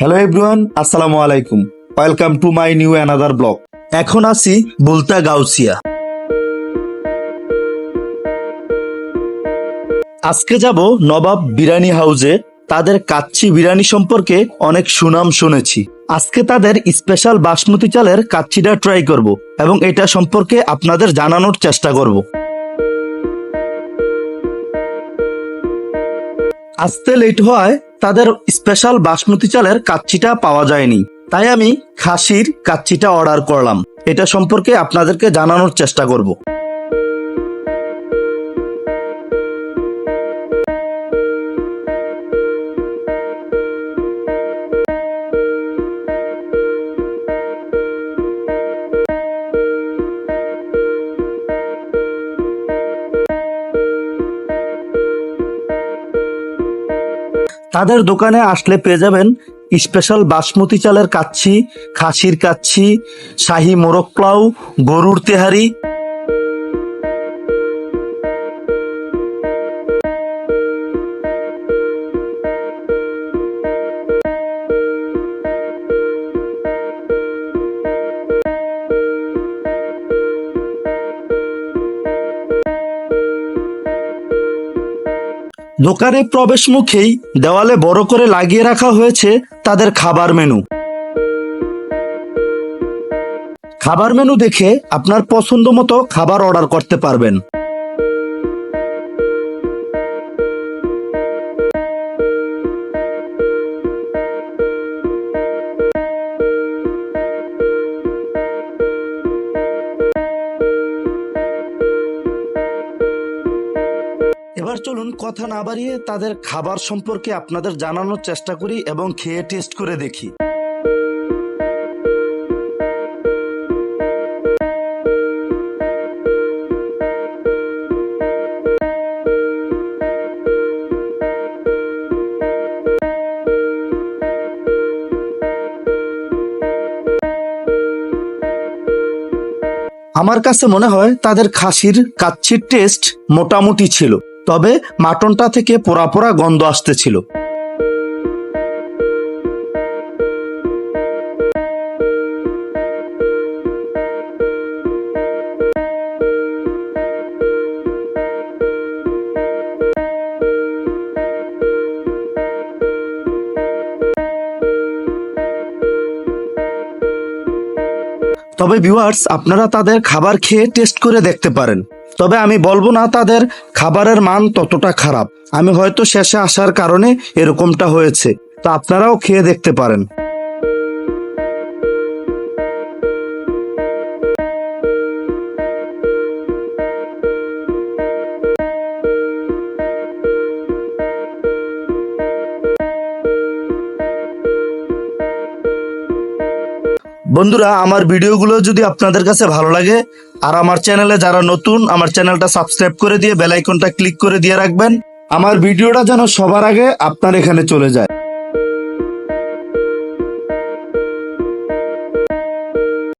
Hello everyone আসসালামু আলাইকুম। Welcome to my new another blog এখন আছি বুলতা গাউসিয়া। আজকে যাব নবাব বিরিয়ানি হাউজে। তাদের কাচ্চি বিরিয়ানি সম্পর্কে অনেক সুনাম শুনেছি। আজকে তাদের স্পেশাল বাসমতি চালের কাচ্চিটা ট্রাই করব এবং এটা সম্পর্কে আপনাদের জানানোর চেষ্টা করব। আসতে লেট হওয়ায় তাদের স্পেশাল বাসমতি চালের কাচ্চিটা পাওয়া যায়নি। তাই আমি খাসির কাচ্চিটা অর্ডার করলাম। এটা সম্পর্কে আপনাদেরকে জানানোর চেষ্টা করব। তাদের দোকানে আসলে পেয়ে যাবেন স্পেশাল বাসমতি চালের কাচ্ছি, খাসির কাচ্ছি, শাহি মোরগ গরুর তেহারি। দোকানে প্রবেশ মুখেই দেওয়ালে বড় করে লাগিয়ে রাখা হয়েছে তাদের খাবার মেনু। খাবার মেনু দেখে আপনার পছন্দ মতো খাবার অর্ডার করতে পারবেন। চলুন কথা না বাড়িয়ে তাদের খাবার সম্পর্কে আপনাদের জানানোর চেষ্টা করি এবং খেয়ে টেস্ট করে দেখি। আমার কাছে মনে হয় তাদের খাসির কাচ্ছির টেস্ট মোটামুটি ছিল। তবে মাটনটা থেকে পোড়া পোড়া গন্ধ আসতেছিল। তবে ভিউয়ার্স আপনারা তাদের খাবার খেয়ে টেস্ট করে দেখতে পারেন। তবে আমি বলব না তাদের খাবারের মান ততটা খারাপ। আমি হয়তো শেষে আসার কারণে এরকমটা হয়েছে। তো আপনারাও খেয়ে দেখতে পারেন। বন্ধুরা, আমার ভিডিওগুলো যদি আপনাদের কাছে ভালো লাগে আর আমার চ্যানেলে যারা নতুন, আমার চ্যানেলটা সাবস্ক্রাইব করে দিয়ে বেল আইকনটা ক্লিক করে দিয়ে রাখবেন। আমার ভিডিওটা যেন সবার আগে আপনার এখানে চলে যায়।